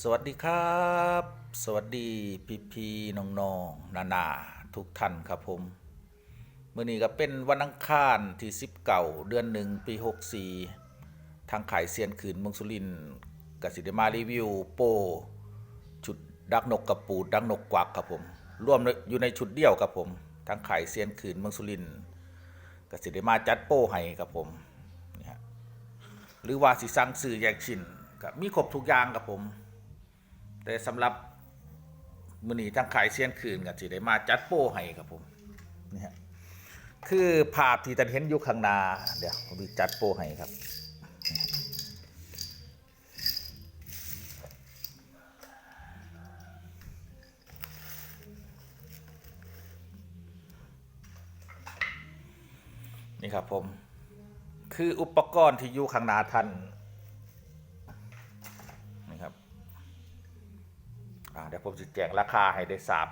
สวัสดีครับ สวัสดีพี่พีน้องๆนานาทุกท่านครับผมเมื่อนี้ก็เป็นวันอังคารที่10เก่าเดือนหนึ่งปี64ทางขายเซียนขืนเมืองสุรินทร์กสิเดมารีวิวโปชุดดักนกกระปูดดักนกกวักครับผมรวมอยู่ในชุดเดียวครับผมทางขายเซียนขืนเมืองสุรินทร์กสิเดมาจัดโปให้ครับผมนี่ฮะหรือว่าสิสั่งซื้อแยกชิ้นก็มีครบทุกอย่างครับผม แต่สำหรับมือนี้ทางขายเซียนคืนกันสิได้มาจัดโป้ให้ครับผมนี่ฮะคือภาพที่ท่านเห็นอยู่ข้างหน้าเดี๋ยวผมจะจัดโป้ให้ครับนี่ครับผม คืออุปกรณ์ที่อยู่ข้างหน้าท่านครับอ่า เดี๋ยวผมจะแจงราคาให้ได้ทราบ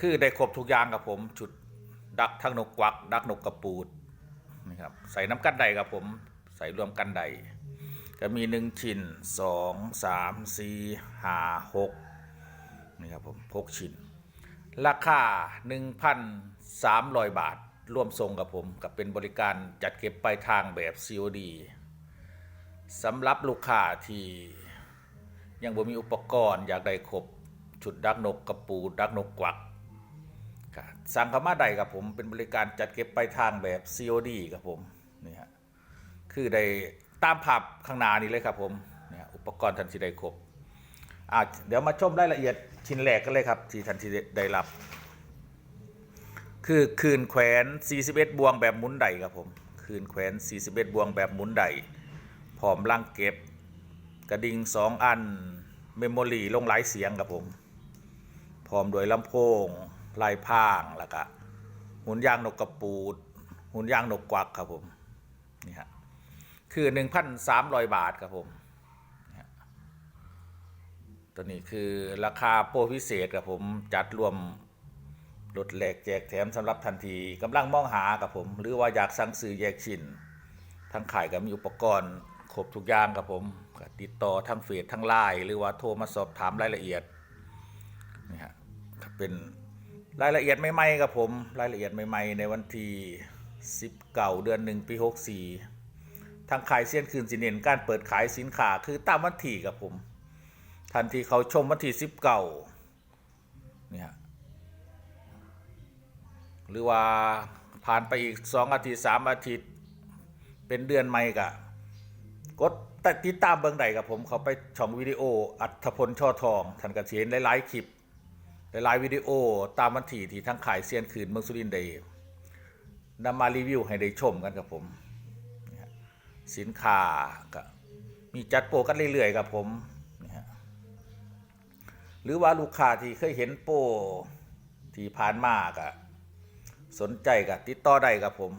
คือได้ครบทุกอย่างครับผมชุดดักทั้งนกกวัก ดักนกกระปูดนี่ครับใส่น้ำกันไดครับผมใส่รวมกันไดก็มีหนึ่งชิ้นสองสามสี่ห้าหกนี่ครับผมหกชิ้น ราคา1,300บาทรวมส่งกับผมกับเป็นบริการจัดเก็บปลายทางแบบ COD สำหรับลูกค้าที่ ยังบ่มีอุปกรณ์อยากได้ครบชุดดักนกกระปูดักนกกวักก็สั่งเข้ามาได้ครับผมเป็นบริการจัดเก็บปลายทางแบบ COD ครับผมนี่ฮะคือได้ตามภาพข้างหน้านี้เลยครับผมนี่อุปกรณ์ทันทีได้ครบอะเดี๋ยวมาชมรายละเอียดชิ้นแรกกันเลยครับ ที่ทันทีได้รับ คือคืนแขวน 41 บวงแบบหมุนไดครับผมคืนแขวน 41 บวงแบบหมุนไดพร้อมลังเก็บ กระดิ่งสองอัน เมมโมรีลงหลายเสียงครับผม พร้อมด้วยลำโพงลายพรางแล้วก็หุ่นยางนกกระปูดหุ่นยางนกกวักครับผมนี่ฮะคือ 1,300 บาทครับผมตัวนี้คือราคาโปรพิเศษครับผมจัดรวมลดแหลกแจกแถมสำหรับทันทีกำลังมองหาครับผม หรือว่าอยากสั่งซื้อแยกชิ้นทั้งขายก็มีอุปกรณ์ ครบทุกอย่างครับผมติดต่อทั้งเฟซทั้งไลน์หรือว่าโทรมาสอบถามรายละเอียดนี่ฮะเป็นรายละเอียดใหม่ๆครับผมรายละเอียดใหม่ๆ ในวันที่10เก่าเดือนหนึ่งปี64 ทางขายเซียนคืนสิเนนการเปิดขายสินค้าคือตามวันที่ครับผม ทันทีเขาชมวันที่10เก่านี่ฮะหรือว่าผ่านไปอีกสองอาทิตย์สามอาทิตย์ เป็นเดือนใหม่กะ กดติดตามเบื้องใดกับผมเขาไปช่องวิดีโอ อัธพลช่อทองท่านกระเทียนหลายๆคลิปหลายๆวิดีโอตามวันที่ที่ทั้งขายเซียนคืนเมืองสุรินทร์ได้นำมารีวิวให้ได้ชมกันครับผม สินค้าก็มีจัดโปรกันเรื่อยๆครับผมหรือว่าลูกค้าที่เคยเห็นโปรที่ผ่านมาก็สนใจกับติดต่อได้ครับผม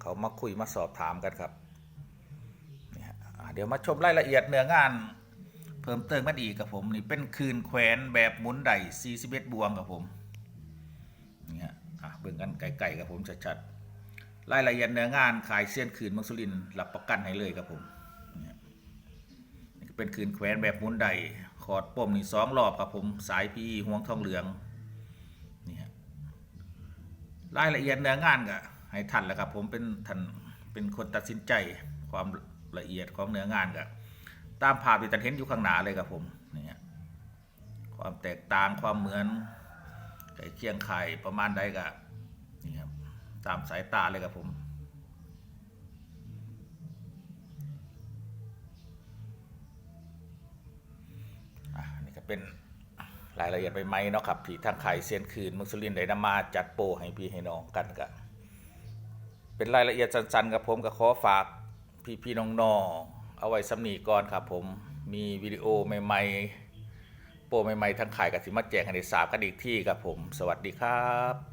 เขามาคุยมาสอบถามกันครับ เดี๋ยวมาชมรายละเอียดเนื้องาน เพิ่มเติมกันอีกครับผมนี่เป็นคืนแขวนแบบหมุนได41บวงครับผมนี่ฮะอะเบิ่งกันไกลๆครับผมชัดๆรายละเอียดเนื้องานขายเส้นคืนมังสุรินทร์รับประกันให้เลยครับผมนี่ฮะนี่ก็เป็นคืนแขวนแบบหมุนไดขอดปมนี่สองรอบครับผมสายพีห่วงทองเหลืองนี่ฮะรายละเอียดเนื้องานก็ให้ท่านแหละครับผมเป็นท่านเป็นคนตัดสินใจความ ละเอียดของเนื้องานก็ตามภาพที่ท่านเห็นอยู่ข้างหน้าเลยครับผมนี่ความแตกต่างความเหมือนไก่เคียงไข่ประมาณใดก็นี่ครับตามสายตาเลยครับผมอะนี่ก็เป็นรายละเอียดใหมเนาะครับที่ทางไขายเซียนคืนมุสลินไดนำมาจัดโปให้พี่ให้น้องกันก็เป็นรายละเอียดสั้นๆกับผมก็ขอฝาก พี่พี่น้องๆเอาไว้สำนีก่อนครับผมมีวิดีโอใหม่ๆ โปรใหม่ๆทั้งขายกับสิมาแจกให้ได้สาบกันอีกที่ครับผม สวัสดีครับ